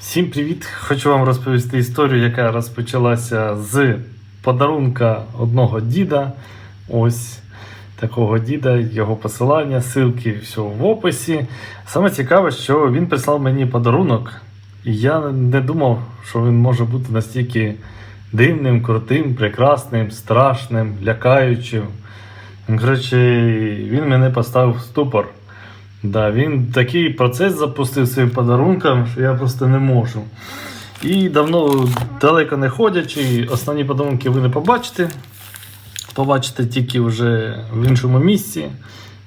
Всім привіт! Хочу вам розповісти історію, яка розпочалася з подарунка одного діда. Ось такого діда, його посилання, ссылки, все в описі. Саме цікаве, що він прислав мені подарунок, і я не думав, що він може бути настільки дивним, крутим, прекрасним, страшним, лякаючим. Коротше, він мене поставив в ступор. Да, він такий процес запустив своїм подарунком, що я просто не можу. І давно далеко не ходячи, основні подарунки ви не побачите. Побачите тільки вже в іншому місці.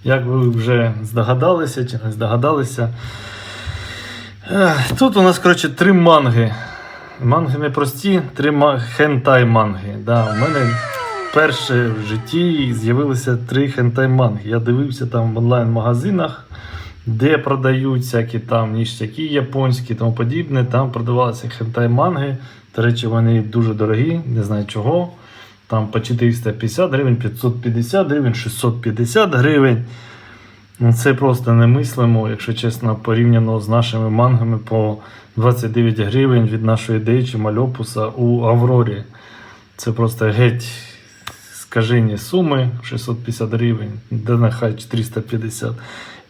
Як ви вже здогадалися чи не здогадалися. Тут у нас, коротше, три манги. Манги не прості, три хентай манги. Да, у мене вперше в житті з'явилися три хентай манги. Я дивився там в онлайн-магазинах, де продають всякі там ніштяки японські тому подібне. Там продавалися хентай манги. До речі, вони дуже дорогі, не знаю чого. Там по 450 гривень, 550 гривень, 650 гривень. Ну, це просто немислимо, якщо чесно, порівняно з нашими мангами по 29 гривень від нашої дейчі мальопуса у Аврорі. Це просто геть скажені суми 650 гривень, де нехай 450.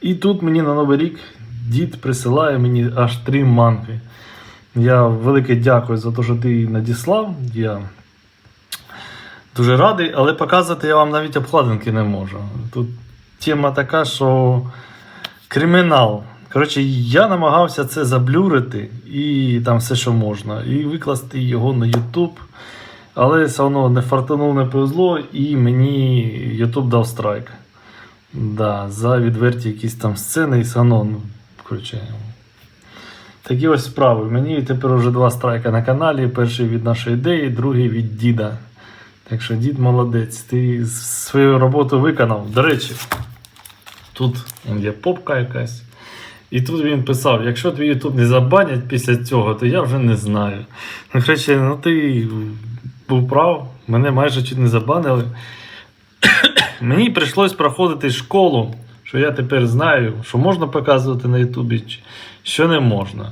І тут мені на Новий рік дід присилає мені аж три манги. Я велике дякую за те, що ти надіслав. Я дуже радий, але показувати я вам навіть обкладинки не можу. Тут тема така, що кримінал. Коротше, я намагався це заблюрити і там все, що можна, і викласти його на YouTube. Але все одно не фартануло, не повезло, і мені YouTube дав страйк. Да, за відверті якісь там сцени і все одно, ну, коротше. Такі ось справи. Мені тепер вже два страйка на каналі. Перший від нашої ідеї, другий від діда. Так що дід молодець, ти свою роботу виконав. До речі, тут є попка якась. І тут він писав: якщо твій YouTube не забанять після цього, то я вже не знаю. Ну, коротше, ну ти був прав, мене майже чуть не забанили. Мені прийшлось проходити школу, що я тепер знаю, що можна показувати на Ютубі, що не можна.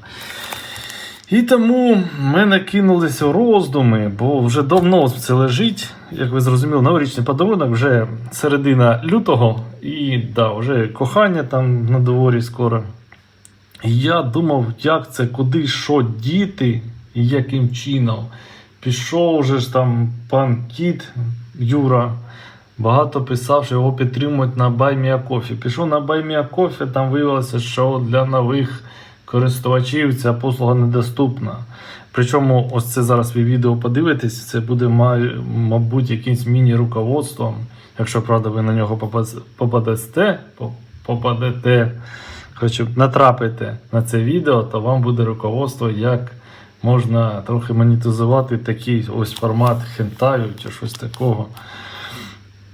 І тому ми накинулися в роздуми, бо вже давно це лежить, як ви зрозуміли, новорічний подарунок вже середина лютого, і да, вже кохання там на дворі скоро. І я думав, як це, куди, що діти і яким чином. Пішов вже ж там пан Кіт Юра. Багато писав, що його підтримують на Байміакофі. Пішов на Байміакофі, там виявилося, що для нових користувачів ця послуга недоступна. Причому, ось це зараз ви відео подивитесь, це буде, мабуть, якимсь міні-руководством. Якщо правда ви на нього попадете, по- попадете, коротше, натрапите на це відео, то вам буде руководство, як можна трохи монетизувати такий ось формат хентаю чи щось такого.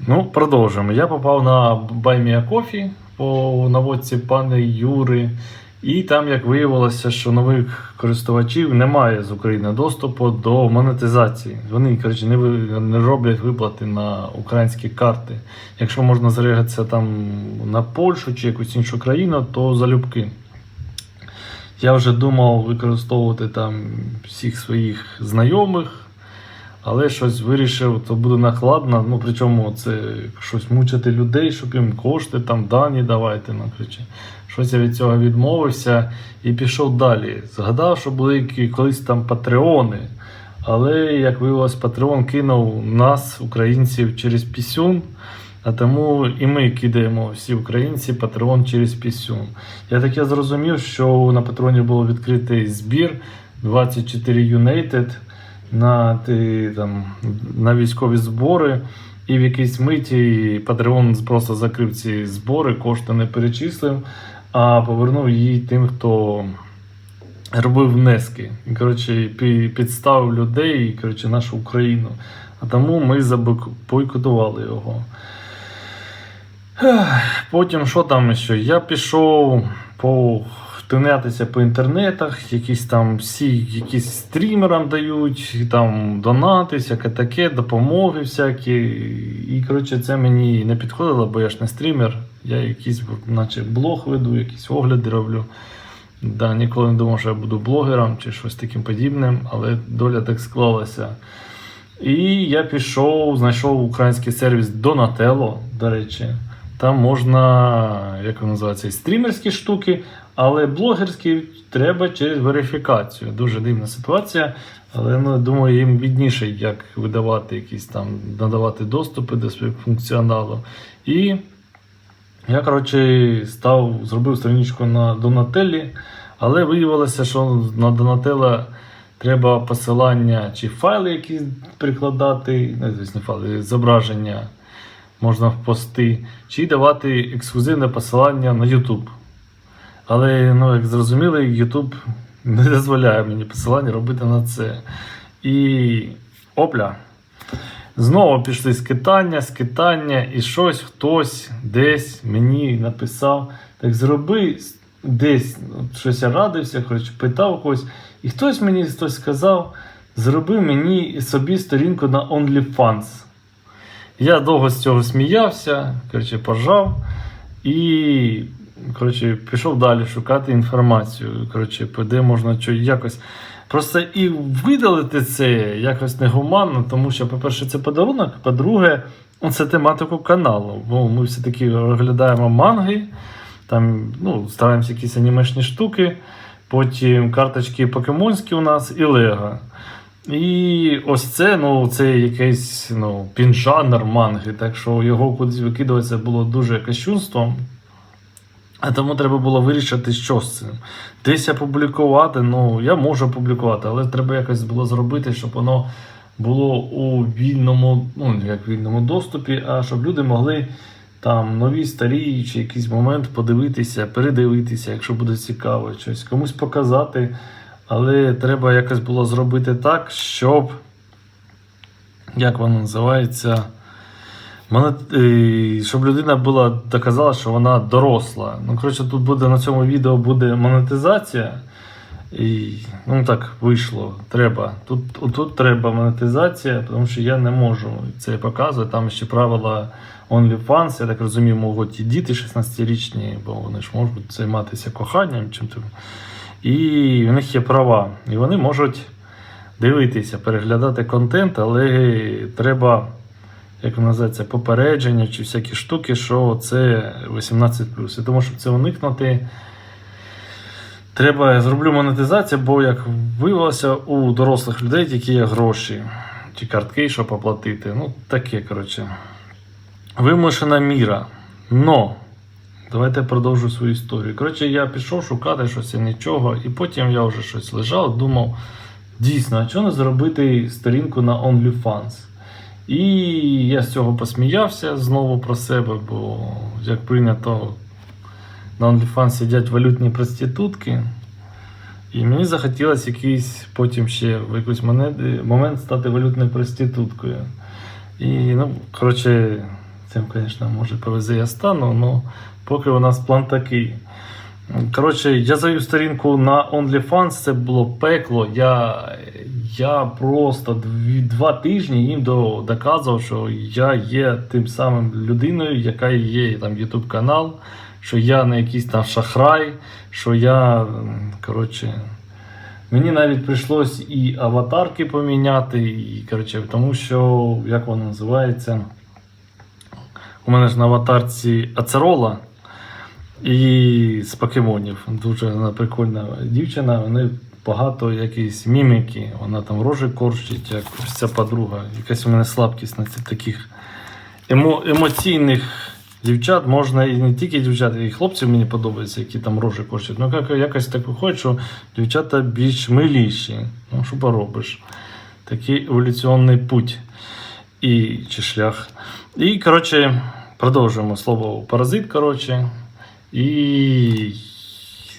Ну, продовжуємо. Я попав на Buy Me по наводці пана Юри. І там, як виявилося, що нових користувачів немає з України доступу до монетизації. Вони коротше, не, не роблять виплати на українські карти. Якщо можна зарегатися там на Польщу чи якусь іншу країну, то залюбки. Я вже думав використовувати там всіх своїх знайомих, але щось вирішив, то буде накладно. Ну, причому це щось мучити людей, щоб їм кошти, там дані давайте. Ну, коротше. Щось я від цього відмовився і пішов далі. Згадав, що були колись там патреони. Але, як виявилось, Патреон кинув нас, українців, через пісюн. А тому і ми кидаємо всі українці Патреон через пісюн. Я таке зрозумів, що на Патреоні було відкритий збір 24 United на, ти, там, на військові збори. І в якійсь миті Patreon просто закрив ці збори, кошти не перечислив, а повернув її тим, хто робив внески. І, коротше, підставив людей і коротше, нашу Україну. А тому ми забойкотували його. Потім що там ще? Я пішов по тинятися по інтернетах, якісь там всі якісь стрімерам дають, там донати, всяке таке, допомоги всякі. І коротше, це мені не підходило, бо я ж не стрімер. Я якийсь, наче блог веду, якісь огляди роблю. Да, ніколи не думав, що я буду блогером чи щось таким подібним, але доля так склалася. І я пішов, знайшов український сервіс Donatello, до речі. Там можна, як він називається, стрімерські штуки, але блогерські треба через верифікацію. Дуже дивна ситуація. Але ну, думаю, їм відніше, як видавати якісь там, надавати доступи до своїх функціоналу. І я, коротше, став, зробив страничку на Donatelli, але виявилося, що на Donatello треба посилання чи файли якісь прикладати, не звісно, файли, зображення можна в пости, чи давати ексклюзивне посилання на YouTube. Але, ну, як зрозуміли, YouTube не дозволяє мені посилання робити на це. І опля. Знову пішли скитання, скитання, і щось хтось десь мені написав. Так зроби десь щось я радився, коротше, питав когось. І хтось мені хтось сказав: зроби мені собі сторінку на OnlyFans. Я довго з цього сміявся, коротше, поржав і коротше, пішов далі шукати інформацію. Коротше, де можна якось. Просто і видалити це якось негуманно, тому що, по-перше, це подарунок, по-друге, це тематику каналу. Бо ми все-таки розглядаємо манги, там, ну, стараємося якісь анімешні штуки, потім карточки покемонські у нас і Лего. І ось це, ну, це якийсь ну, пінжанр манги, так що його кудись викидуватися було дуже кощунством. А тому треба було вирішити, що з цим. Десь опублікувати, ну, я можу опублікувати, але треба якось було зробити, щоб воно було у вільному, ну, як вільному доступі, а щоб люди могли там нові, старі чи якийсь момент подивитися, передивитися, якщо буде цікаво, щось комусь показати. Але треба якось було зробити так, щоб, як воно називається, е, щоб людина була доказала, що вона доросла. Ну, коротше, тут буде на цьому відео буде монетизація. І, ну так вийшло. Треба. Тут, тут треба монетизація, тому що я не можу це показувати. Там ще правила OnlyFans, я так розумію, можуть і діти 16-річні, бо вони ж можуть займатися коханням чим то І в них є права. І вони можуть дивитися, переглядати контент, але треба, як називається, попередження чи всякі штуки, що це 18. І тому, щоб це уникнути. Треба я зроблю монетизацію, бо як виявилося, у дорослих людей тільки є гроші чи картки, щоб оплатити. Ну, таке, коротше. Вимушена міра. Но. Давайте я продовжу свою історію. Коротше, я пішов шукати щось нічого, і потім я вже щось лежав, думав, дійсно, а чого не зробити сторінку на OnlyFans? І я з цього посміявся знову про себе, бо як прийнято на OnlyFans сидять валютні проститутки. І мені захотілося якийсь потім ще в якийсь момент стати валютною проституткою. І, ну, коротше, цим, звісно, може повезе я стану, але поки у нас план такий. Коротше, я завів сторінку на OnlyFans, це було пекло. Я, я просто дві, два тижні їм до, доказував, що я є тим самим людиною, яка є там YouTube канал, що я не якийсь там шахрай, що я. Коротше, мені навіть прийшлось і аватарки поміняти, і, коротше, тому що, як воно називається, у мене ж на аватарці Ацерола. І з покемонів. Дуже вона прикольна дівчина. Вони багато якісь міміки. Вона там рожі корчить, як ця подруга. Якась у мене слабкість на цих таких емо, емоційних дівчат. Можна і не тільки дівчат, і хлопців мені подобається, які там рожі корчать. Ну як, якось так виходить, що дівчата більш миліші. Ну, що поробиш? Такий еволюційний путь і чи шлях. І, коротше, продовжуємо слово паразит, коротше. І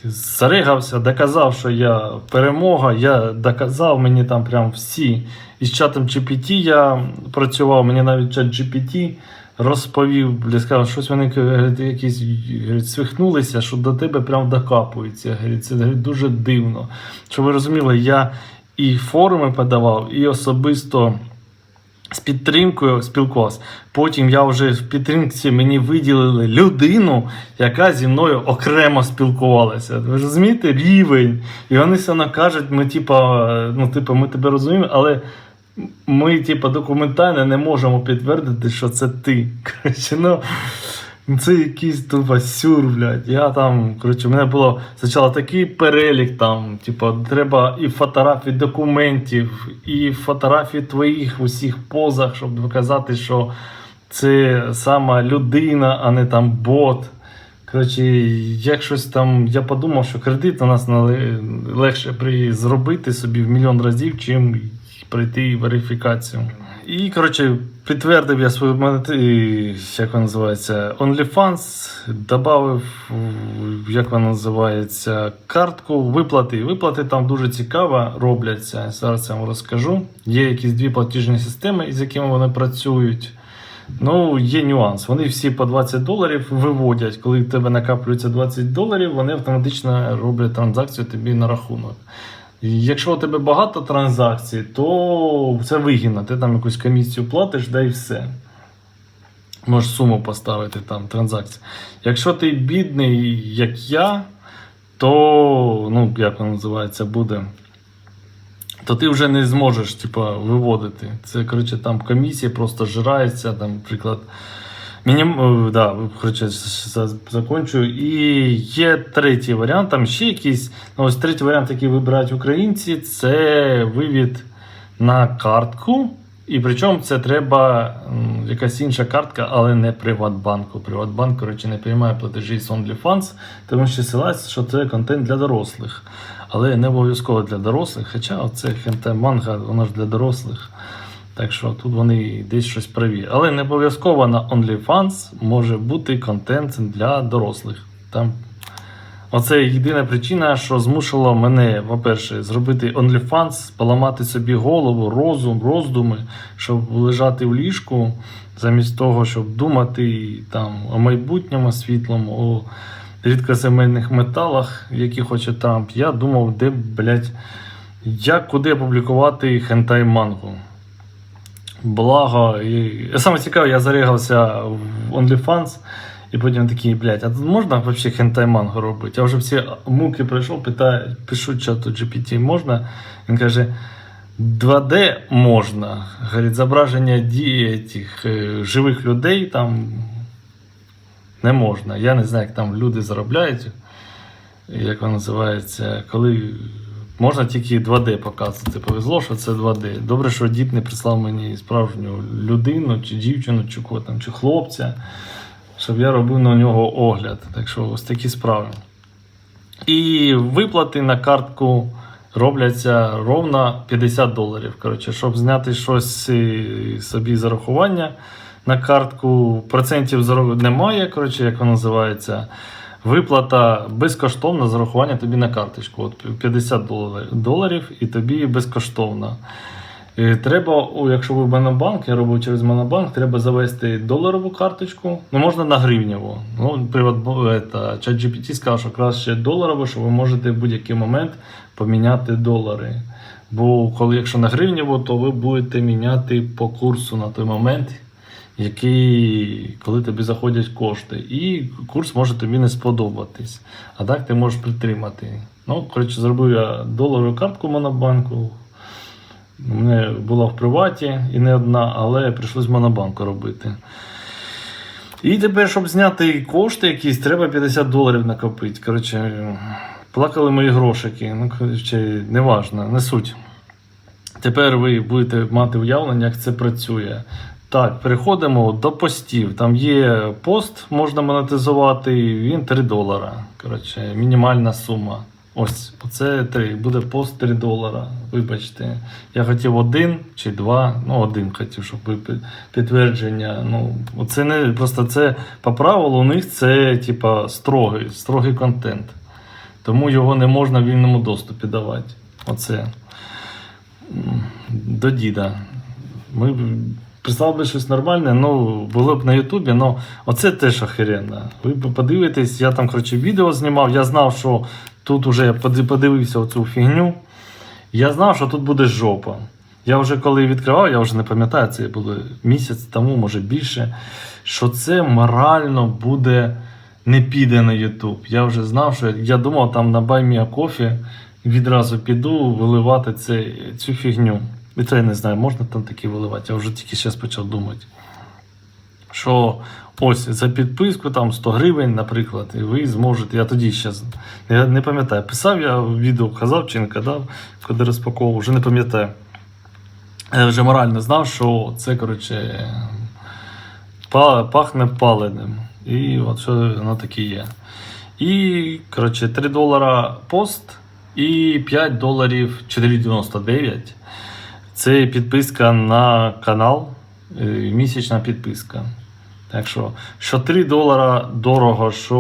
заригався, доказав, що я перемога. Я доказав мені там прям всі. Із чатом GPT я працював, мені навіть чат GPT розповів, бля, сказав, щось вони якісь свихнулися, що до тебе прям докапуються. Це дуже дивно. Щоб ви розуміли, я і форуми подавав, і особисто з підтримкою спілкувався. Потім я вже в підтримці мені виділили людину, яка зі мною окремо спілкувалася. Ви розумієте, рівень. І вони все одно кажуть, ми, типа, ну, типа, ми тебе розуміємо, але ми, типа, документально не можемо підтвердити, що це ти. Коротше, ну. Це якийсь тупо сюр, блядь. Я там, коротше, у мене було спочатку такий перелік там, типу, треба і фотографії документів, і фотографії твоїх усіх позах, щоб доказати, що це сама людина, а не там бот. Коротше, як щось там, я подумав, що кредит у нас легше зробити собі в мільйон разів, чим пройти верифікацію. І, коротше, підтвердив я свою монети, як вона називається, OnlyFans, додав, як вона називається, картку виплати. Виплати там дуже цікаво робляться. Зараз я вам розкажу. Є якісь дві платіжні системи, з якими вони працюють. Ну, є нюанс. Вони всі по 20 доларів виводять. Коли в тебе накаплюється 20 доларів, вони автоматично роблять транзакцію тобі на рахунок. Якщо у тебе багато транзакцій, то це вигідно. Ти там якусь комісію платиш, да і все. Можеш суму поставити там транзакції. Якщо ти бідний, як я, то, ну, як воно називається, буде. То ти вже не зможеш типа, виводити. Це, коротше, там комісія просто жирається, там, наприклад. Мінім... е, Да, коротше, закончу. І є третій варіант, там ще якийсь. Ну, ось третій варіант, який вибирають українці, це вивід на картку. І причому це треба якась інша картка, але не Приватбанку. Приватбанк, коротше, не приймає платежі з OnlyFans, тому що ссилається, що це контент для дорослих. Але не обов'язково для дорослих. Хоча оце хенте манга, воно ж для дорослих. Так що тут вони десь щось праві. Але не обов'язково на OnlyFans може бути контент для дорослих. Там Оце єдина причина, що змусила мене, по-перше, зробити OnlyFans, поламати собі голову, розум, роздуми, щоб лежати в ліжку, замість того, щоб думати там о майбутньому світлому, о рідкоземельних металах, які хоче Трамп. Я думав, де, блядь, як куди опублікувати хентай мангу. Благо, і саме цікаве, я зарегався в OnlyFans. І потім такий, блядь, а можна взагалі хентай мангу робити? Я вже всі муки пройшов, питаю, пишу чату GPT, можна? Він каже, 2D можна. Говорить, зображення дії цих е, живих людей там не можна. Я не знаю, як там люди заробляють, як воно називається, коли можна тільки 2D показувати. Повезло, що це 2D. Добре, що дід не прислав мені справжню людину, чи дівчину, чи кого там, чи хлопця щоб я робив на нього огляд. Так що ось такі справи. І виплати на картку робляться ровно 50 доларів. Коротше, щоб зняти щось е, собі зарахування на картку, процентів немає, коротше, як воно називається. Виплата безкоштовна зарахування тобі на карточку. От 50 доларів- і тобі безкоштовно. Треба, якщо ви Монобанк, я робив через Монобанк, треба завести доларову карточку. Ну, можна на гривневу. Ну, приват, ChatGPT сказав, що краще доларову, що ви можете в будь-який момент поміняти долари. Бо коли якщо на гривневу, то ви будете міняти по курсу на той момент, який, коли тобі заходять кошти. І курс може тобі не сподобатись. А так ти можеш притримати. Ну, коротше, зробив я доларову картку Монобанку. У мене була в приваті і не одна, але прийшлось монобанку робити. І тепер, щоб зняти кошти якісь, треба 50 доларів накопити. Коротше, плакали мої грошики. Ну, коротше, неважно, не суть. Тепер ви будете мати уявлення, як це працює. Так, переходимо до постів. Там є пост, можна монетизувати, він 3 долара. Коротше, мінімальна сума. Ось, оце 3. Буде пост 3 долара. Вибачте. Я хотів один чи два. Ну, один хотів, щоб підтвердження. Ну, оце не просто це по правилу у них це типа строгий, строгий контент. Тому його не можна в вільному доступі давати. Оце. До діда. Ми прислав би щось нормальне, ну, було б на Ютубі, ну оце теж охеренно. Ви подивитесь, я там, коротше, відео знімав, я знав, що тут уже я подивився оцю фігню. Я знав, що тут буде жопа. Я вже коли відкривав, я вже не пам'ятаю, це було місяць тому, може більше, що це морально буде не піде на YouTube. Я вже знав, що я думав там на Баймія Кофі відразу піду виливати це, цю фігню. І це я не знаю, можна там такі виливати. Я вже тільки зараз почав думати. Що ось за підписку там 100 гривень, наприклад, і ви зможете. Я тоді ще я не пам'ятаю, писав я відео, казав чи не казав, коли розпаковував, вже не пам'ятаю. Я вже морально знав, що це, коротше, пахне паленим. І от що воно таке є. І, коротше, 3 долара пост і 5 доларів 4,99. Це підписка на канал, е, місячна підписка. Так що, що 3 долара дорого, що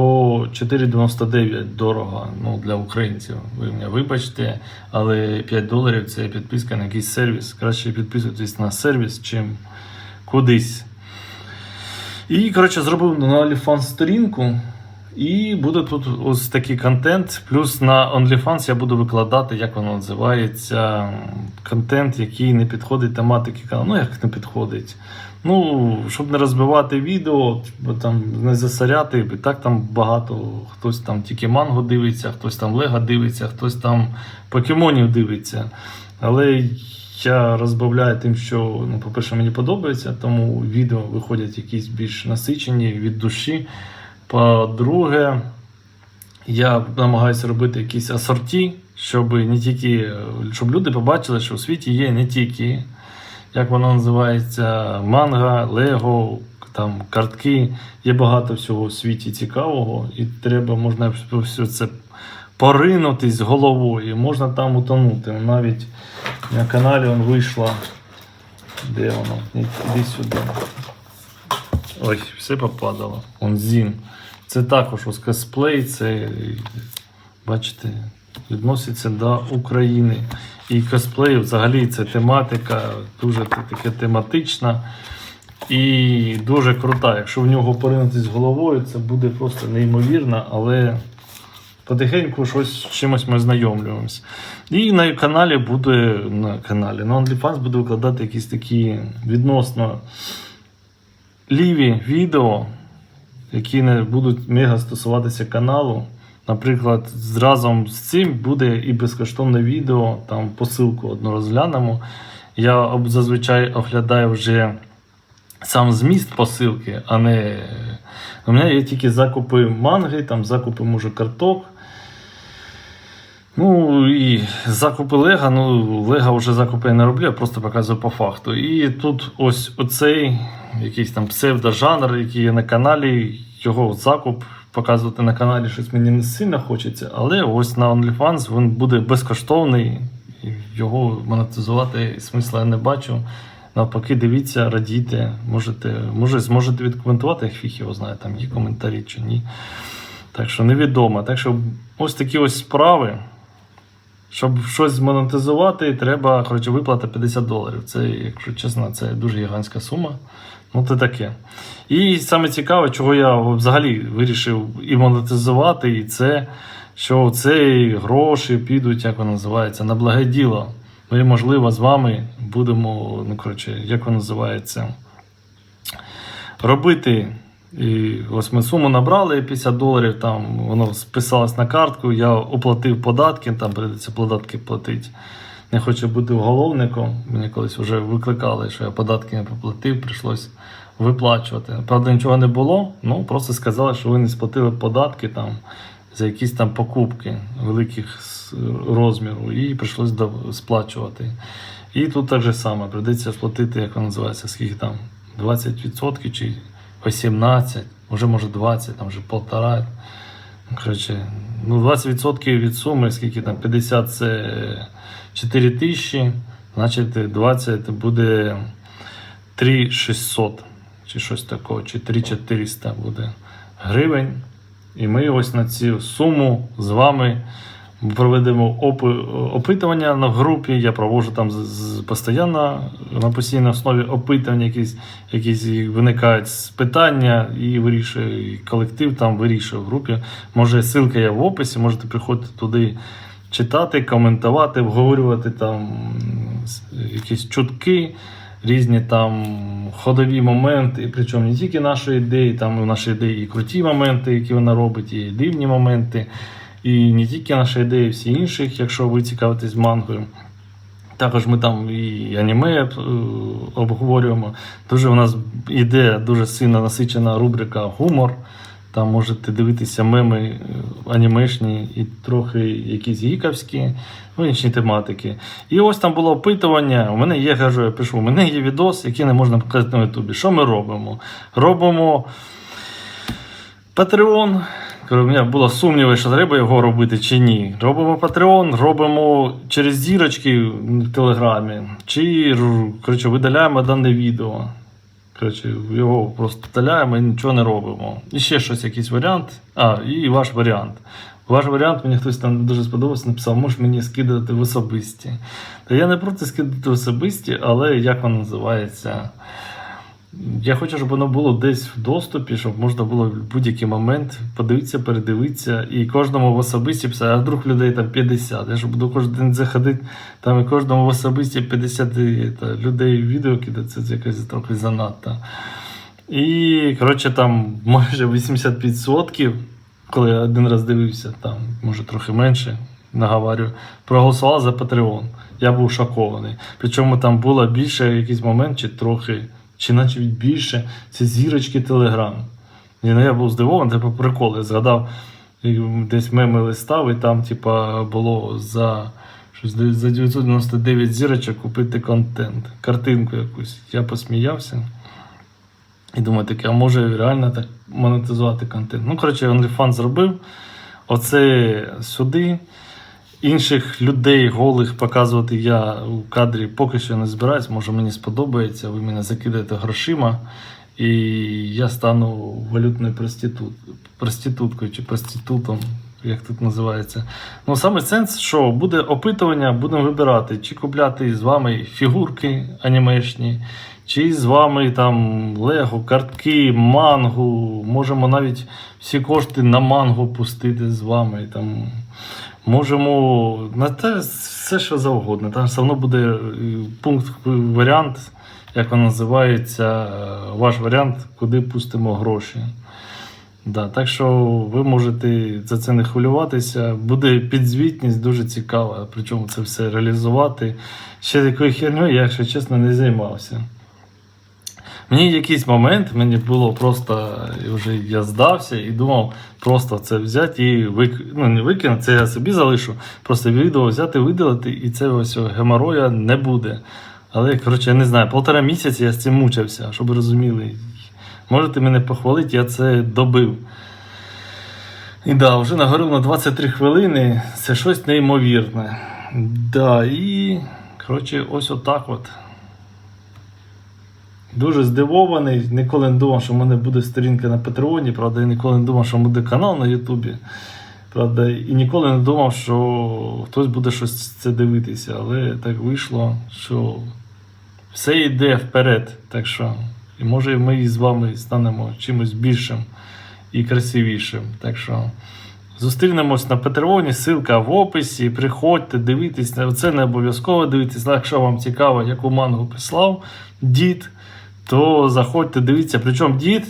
4,99 дорого ну, для українців. Ви мене вибачте, але 5 доларів це підписка на якийсь сервіс. Краще підписуйтесь на сервіс, чим кудись. І, коротше, зробив на OnlyFans сторінку. І буде тут ось такий контент. Плюс на OnlyFans я буду викладати, як воно називається, контент, який не підходить тематики каналу. Ну, як не підходить. Ну, щоб не розбивати відео, бо там не засоряти, бо так там багато. Хтось там тільки манго дивиться, хтось там Лего дивиться, хтось там покемонів дивиться. Але я розбавляю тим, що, ну, по-перше, мені подобається, тому відео виходять якісь більш насичені від душі. По-друге, я намагаюся робити якісь асорті, щоб не тільки щоб люди побачили, що у світі є не тільки, як воно називається, манга, лего, там картки. Є багато всього у світі цікавого, і треба можна все це поринутись головою, можна там утонути. Навіть на каналі вийшла. Де воно? Іди сюди. Ой, все попадало. Он зін. Це також ось косплей, це, бачите, відноситься до України. І косплей взагалі це тематика, дуже таке тематична і дуже крута. Якщо в нього поринутись головою, це буде просто неймовірно, але потихеньку щось чимось ми знайомлюємося. І на каналі буде на каналі, на OnlyFans буду викладати якісь такі відносно ліві відео, які не будуть мега стосуватися каналу. Наприклад, разом з цим буде і безкоштовне відео, там посилку одну розглянемо. Я зазвичай оглядаю вже сам зміст посилки, а не. У мене є тільки закупи манги, там закупи, може, карток. Ну і закупи Лего, ну Лего вже закупи я не роблю, я просто показую по факту. І тут ось оцей якийсь там псевдожанр, який є на каналі, його закуп показувати на каналі щось мені не сильно хочеться, але ось на OnlyFans він буде безкоштовний, його монетизувати смисла я не бачу. Навпаки, дивіться, радійте, можете, може, зможете відкоментувати, як фіг його знає, там є коментарі чи ні. Так що невідомо. Так що ось такі ось справи. Щоб щось змонетизувати, треба коротше, виплата 50 доларів. Це, якщо чесно, це дуже гігантська сума. Ну, це таке. І саме цікаве, чого я взагалі вирішив і монетизувати, і це, що ці гроші підуть, як воно називається, на благе діло. Ми, можливо, з вами будемо, ну, коротше, як воно називається, робити. І ось ми суму набрали 50 доларів, там воно списалось на картку, я оплатив податки, там прийдеться податки платити. Не хочу бути уголовником. Мені колись вже викликали, що я податки не поплатив, прийшлось виплачувати. Правда, нічого не було, ну просто сказали, що ви не сплатили податки там за якісь там покупки великих розміру, і прийшлось сплачувати. І тут так же саме, прийдеться сплатити, як воно називається, скільки там, 20% чи 18, вже може 20, там вже полтора. Коротше, ну 20% від суми, скільки там 50 це 4 тисячі, значить 20 буде 3600 чи щось такого, чи 3400 буде гривень. І ми ось на цю суму з вами проведемо опи- опитування на групі. Я проводжу там постійно на постійній основі опитування, якісь, якісь виникають питання і вирішує і колектив там вирішує в групі. Може, ссылка є в описі, можете приходити туди читати, коментувати, обговорювати там якісь чутки, різні там ходові моменти, причому не тільки нашої ідеї, там у нашої ідеї і круті моменти, які вона робить, і дивні моменти, і не тільки наша ідея, всі інших, якщо ви цікавитесь мангою. Також ми там і аніме е, обговорюємо. Дуже у нас іде дуже сильно насичена рубрика гумор. Там можете дивитися меми е, анімешні і трохи якісь гіковські, ну інші тематики. І ось там було опитування. У мене є, кажу, я пишу, у мене є відос, який не можна показати на Ютубі. Що ми робимо? Робимо Patreon. Кажу, У мене було сумніви, що треба його робити чи ні. Робимо Patreon, робимо через зірочки в Телеграмі, чи коротше, видаляємо дане відео. Коротше, його просто вдаляємо і нічого не робимо. І ще щось, якийсь варіант. А, і ваш варіант. Ваш варіант мені хтось там дуже сподобався, написав, можеш мені скидати в особисті. Та я не проти скидати в особисті, але як воно називається? Я хочу, щоб воно було десь в доступі, щоб можна було в будь-який момент подивитися, передивитися і кожному в особисті писати, а вдруг людей там 50. Я ж буду кожен день заходити, там і кожному в особисті 50 та, людей відео кидати, це якось трохи занадто. І, коротше, там майже 85%, коли я один раз дивився, там, може трохи менше, наговарю, проголосував за Patreon. Я був шокований. Причому там було більше якийсь момент, чи трохи чи навіть більше, це зірочки Телеграм. І ну, я був здивований, це по приколу. Я згадав, десь меми листав, і там, типа, було за щось за 999 зірочок купити контент, картинку якусь. Я посміявся. І думаю, таке, а може реально так монетизувати контент. Ну, коротше, OnlyFans зробив. Оце сюди. Інших людей голих показувати я у кадрі поки що не збираюсь. Може мені сподобається, ви мене закидаєте грошима, і я стану валютною проститут, проституткою чи проститутом, як тут називається. Ну саме сенс, що буде опитування, будемо вибирати, чи купляти з вами фігурки анімешні, чи з вами там лего, картки, мангу. Можемо навіть всі кошти на мангу пустити з вами. Там. Можемо на те все, що завгодно. Там все одно буде е, пункт варіант, як він називається, е, ваш варіант, куди пустимо гроші. Да, так що ви можете за це не хвилюватися. Буде підзвітність дуже цікава, причому це все реалізувати. Ще такою херньою, я, якщо чесно, не займався. Мені якийсь момент мені було просто вже я здався і думав просто це взяти і вик... ну, не викинути, це я собі залишу. Просто відео взяти, видалити, і це ось геморроя не буде. Але, коротше, я не знаю, полтора місяці я з цим мучився, щоб розуміли. Можете мене похвалити, я це добив. І да, вже нагорив на 23 хвилини. Це щось неймовірне. Да, і коротше, ось отак от. Дуже здивований. Ніколи не думав, що в мене буде сторінка на Патреоні, правда, і ніколи не думав, що буде канал на Ютубі. Правда, і ніколи не думав, що хтось буде щось це дивитися. Але так вийшло, що все йде вперед. Так що, і може ми з вами станемо чимось більшим і красивішим. Так що зустрінемось на Патреоні, ссылка в описі. Приходьте, дивитесь. Це не обов'язково дивитись. Якщо вам цікаво, яку мангу прислав дід то заходьте, дивіться. Причому дід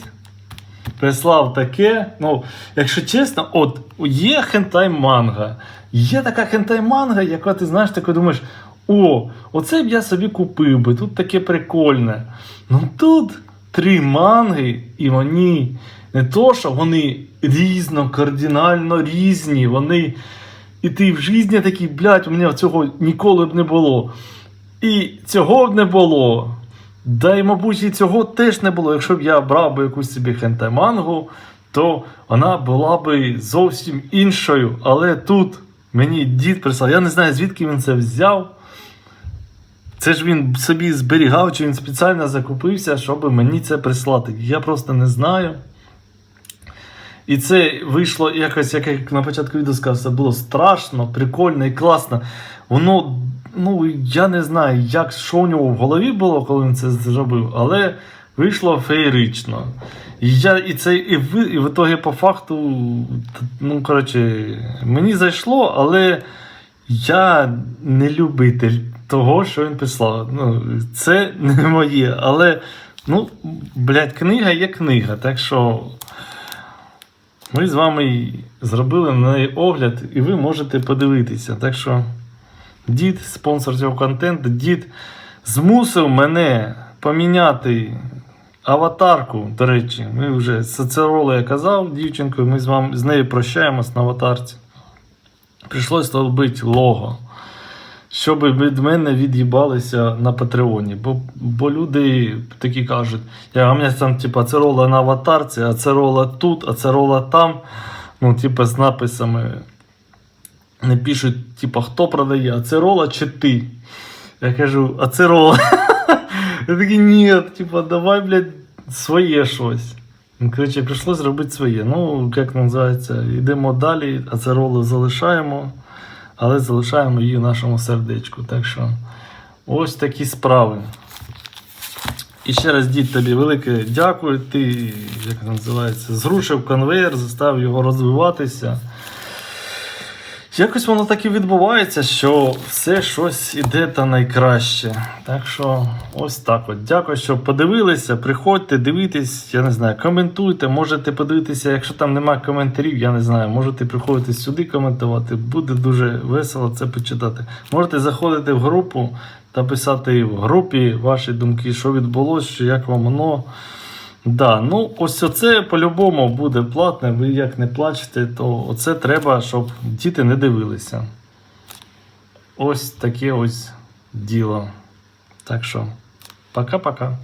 прислав таке. Ну, якщо чесно, от є хентай манга. Є така хентай манга, яка ти знаєш, таке думаєш, о, оце б я собі купив би, тут таке прикольне. Ну тут три манги, і вони не то, що вони різно, кардинально різні. Вони. І ти в житті такий, блядь, у мене цього ніколи б не було. І цього б не було. Да, і, мабуть, і цього теж не було. Якщо б я брав би якусь собі хентай-мангу, то вона була би зовсім іншою. Але тут мені дід прислав, я не знаю, звідки він це взяв. Це ж він собі зберігав, чи він спеціально закупився, щоб мені це прислати. Я просто не знаю. І це вийшло якось, як я на початку відео сказав, це було страшно, прикольно і класно. Воно ну я не знаю, як що у нього в голові було, коли він це зробив, але вийшло феєрично. І я, і це і в, і в ітогі по факту, ну коротше, мені зайшло, але я не любитель того, що він прислав. Ну, це не моє, але, ну, блядь, книга є книга, так що. Ми з вами зробили на неї огляд, і ви можете подивитися. Так що дід, спонсор цього контенту, дід змусив мене поміняти аватарку. До речі, ми вже соціолог я казав дівчинкою, ми з вами з нею прощаємось на аватарці. Прийшлось робити лого. Щоб від мене від'їбалися на Патреоні. Бо, бо люди такі кажуть, я, у мене там, типа, це рола на аватарці, а це рола тут, а це рола там. Ну, типа, з написами не пишуть, типа, хто продає, а це рола чи ти. Я кажу, а це рола. Я такий, ні, типа, давай, блядь, своє щось. Ну, Коротше, прийшлось робити своє. Ну, як називається, йдемо далі, а це ролу залишаємо, але залишаємо її в нашому сердечку. Так що ось такі справи. І ще раз, дід, тобі велике дякую. Ти, як називається, зрушив конвейер, заставив його розвиватися. Якось воно так і відбувається, що все щось іде та найкраще. Так що, ось так от. Дякую, що подивилися. Приходьте, дивитесь, я не знаю, коментуйте, можете подивитися, якщо там немає коментарів, я не знаю, можете приходити сюди коментувати. Буде дуже весело це почитати. Можете заходити в групу та писати в групі ваші думки, що відбулося, що як вам воно. Да, ну ось оце по-любому буде платне. Ви як не плачете, то оце треба, щоб діти не дивилися. Ось таке ось діло. Так що, пока-пока.